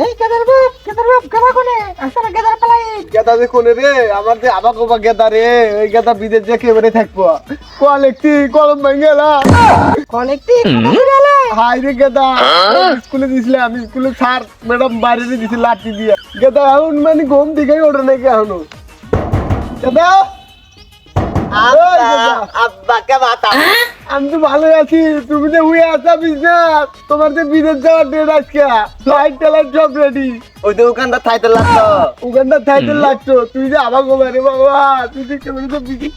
এই গেদার বাপ গেদার বাপ গেদা কোনে? আসলে গেদার পালাই। গেদা যে কোনে রে? আমার যে আবা কোবা গেদা রে ওই গেদা বিদেশ যে কেবারে থাকব। কল একটি কলম ভেঙে গেলা কলেক্টি হাই রে গেদা। স্কুলে দিছিলাম আমি স্কুলে স্যার ম্যাডাম বাইরে দিছি লাঠি দিয়ে। গেদা এখন মানে ঘুম দিকেই ওঠে নাকি এখনও? গেদা? গেদা। আব্বা কে বাতা আমি তো ভালো আছি। তুমি যে উয়ে আসা বিজনেস তোমার যে বিদেশ যাওয়ার ডেট আজকে ফ্লাইট টেলার সব রেডি ওই দোকানটা থাইতে লাগতো। উগান্ডা থাইতে লাগতো। তুই যে আবার গোবারে বাবা তুই যে কেমন তো বিদেশ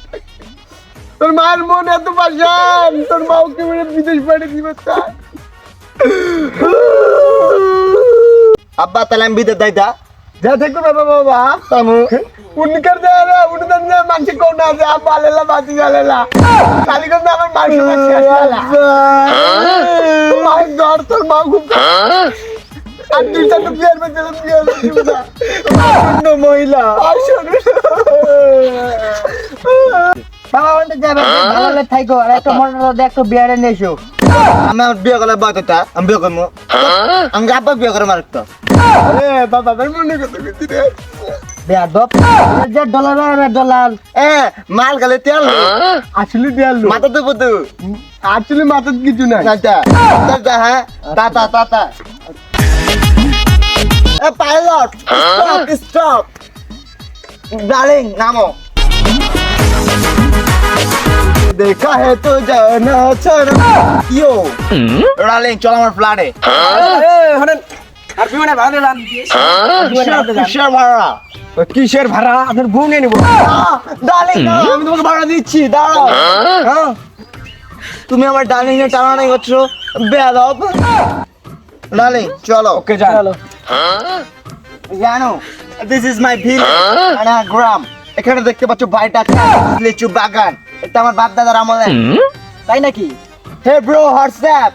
তোর মায়ের মন এত পাশান তোর মা মাও কেমন বিদেশ পাঠিয়ে দিবে আব্বা তাহলে আমি বিদেশ দাইতা যা থাকো বাবা বাবা তামু। উনকার যা রে উনকার যা মানসি কোন আছে আব্বা আলেলা বাতি গালেলা কালি কোন আমার মাংস মাছি আসলা মাই গড তোর মা খুব আর দুই চারটে বিয়ার মধ্যে বিয়ার মধ্যে মহিলা। বাবা ওনতে যাবে ভালো থাইকো আর একটা মোটর দে একটু বিয়ারে নিয়ে এসো। আমার বিয়ে করলে বাচ্চাটা আমি বিয়ে করব আমি আব্বা বিয়ে করে মারতো এ বাবা মনে কত রে। বিয়ার দপ যে ডলার আর ডলার। এ মাল গেলে তেল আসলে দিয়াল মাথা তো। বুধু আসলে মাথার কিছু নাই। আচ্ছা। আচ্ছা হ্যাঁ। এ পাইলট। Stop stop. ডার্লিং নামো। দেখা হে তো জানা ছাড়া ইয়ো ডার্লিং চল আমার ফ্ল্যাটে আর বিমানে ভালো লান কিসের ভাড়া কিসের ভাড়া আপনার বউ নিয়ে নিবো ডার্লিং আমি তোমাকে ভাড়া দিচ্ছি দাঁড়াও হ্যাঁ তুমি আমার এর টানা নাই করছ বেয়াদব ডার্লিং চলো ওকে যা জানো দিস ইজ মাই ভিল গ্রাম এখানে দেখতে পাচ্ছ বাড়িটা। লিচু বাগান। এটা আমার বাপ দাদার আমলে তাই নাকি? হে ব্রো হোয়াটসঅ্যাপ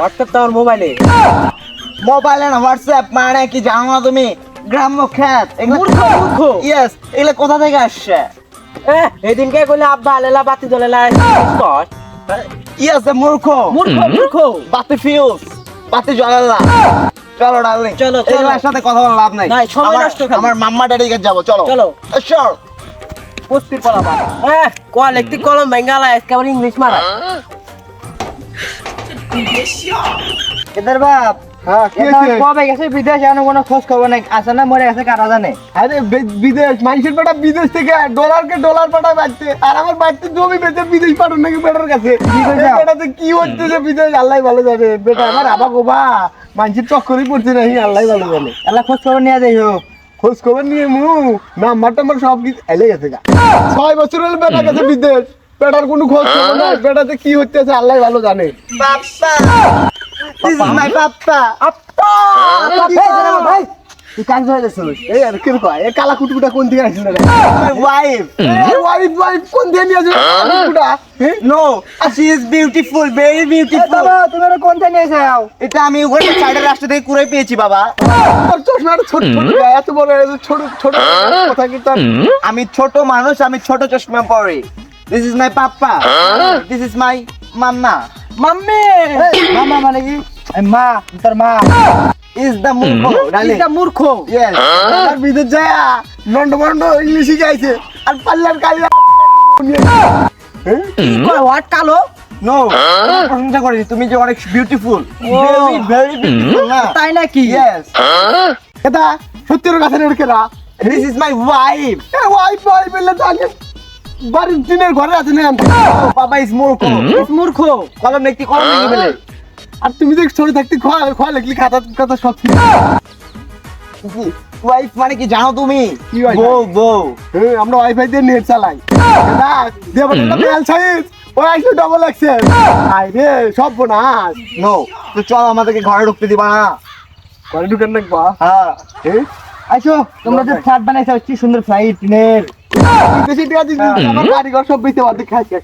হোয়াটসঅ্যাপ তো আমার মোবাইলে মোবাইল এন্ড হোয়াটসঅ্যাপ মানে কি জানো না তুমি? গ্রাম্য খ্যাত। মূর্খ, মূর্খ। ইয়েস এগুলো কোথা থেকে আসছে? এদিনকে কইলে আব্বা আলেলা বাতি জ্বলেলা ইয়েস মূর্খ। মূর্খ মূর্খ। বাতি ফিউজ বাতি জ্বালালা চলো ডার্লিং চলো, চলো। সাথে কথা বলার লাভ নাই। নাই, সময় নষ্ট আমার মাম্মা ড্যাডির কাছে যাব চলো। চলো। শিওর হ্যাঁ কোয়াল একটি কলম বেঙ্গালা একেবারে ইংলিশ মারা। এদের বাপ হ্যাঁ বিদেশ না থেকে ডলারকে ডলার আর আমার বাড়তে জমি বেচে বিদেশ পাঠান নাকি বেটার কাছে? বেটাতে কি হচ্ছে যে বিদেশ? আল্লাহ ভালো বেটা আমার আবা গোবা। মানুষের চক্করই পড়ছে নাকি আল্লাহ ভালো জানে। এলা খোঁজ খবর নিয়ে যাই হোক। খোঁজ খবর নিয়ে মু নাম্বার টাম্বার সব কিছু এলে গেছে গা। ছয় বছর হলে বেটা গেছে বিদেশ। বেটার কোনো খোঁজ খবর নাই। বেটাতে কি হচ্ছে আল্লাহ ভালো জানে। ভাই তুই কাজ হয়ে গেছিস এই আর কি কয়? এই কালা কুটকুটা কোন না ওয়াইফ ওয়াইফ ওয়াইফ কোন নিয়ে কুটকুটা? হ্যাঁ no she is beautiful very beautiful বাবা তুমি কোন এটা আমি ওখানে সাইডের রাস্তা থেকে কুড়ে পেয়েছি বাবা। চশমাটা ছোট ছোট এত বড় ছোট ছোট কথা কি তোর? আমি ছোট মানুষ আমি ছোট চশমা পরি। This is my papa this is my mama! Mummy মামা মানে কি? মা তোর মা। ইজ দ্য মুখো ডার্লিং এটা মূর্খ। ইয়েস আর বিদেশ যায় লন্ড বন্ড ইংলিশ শিখাইছে আর পাল্লার কালি হোয়াট কালো? নো প্রশংসা করি তুমি যে অনেক বিউটিফুল ভেরি ভেরি বিউটিফুল না তাই নাকি? ইয়েস এটা রেখেরা this is my wife wife wife বললে তো বাড়ির টিনের ঘরে আছে না? বাবা ইজ মুখো মূর্খ। কলম একটি কলম লিখে ফেলে আর তুমি যে ছোট থাকতে খোয়া খোয়া লিখলি খাতা কথা সব ওয়াইফ মানে কি জানো তুমি? কি বউ বউ। হ্যাঁ, আমরা ওয়াইফাই দিয়ে নেট চালাই। দেবটা মেল সাইজ। ওই আসলে ডবল এক্সেল আই রে সব বোনাস নো তো চল আমাদেরকে ঘরে ঢুকতে দিবা না। ঘরে ঢুকেন নাকবা হ্যাঁ। হ্যাঁ আইসো। তোমরা যে ফ্ল্যাট বানাইছো কি সুন্দর ফ্লাইট প্লেনের বিদেশি টিয়া দিদি আমার বাড়ি ঘর সব বেঁচে অর্ধেক খাইছে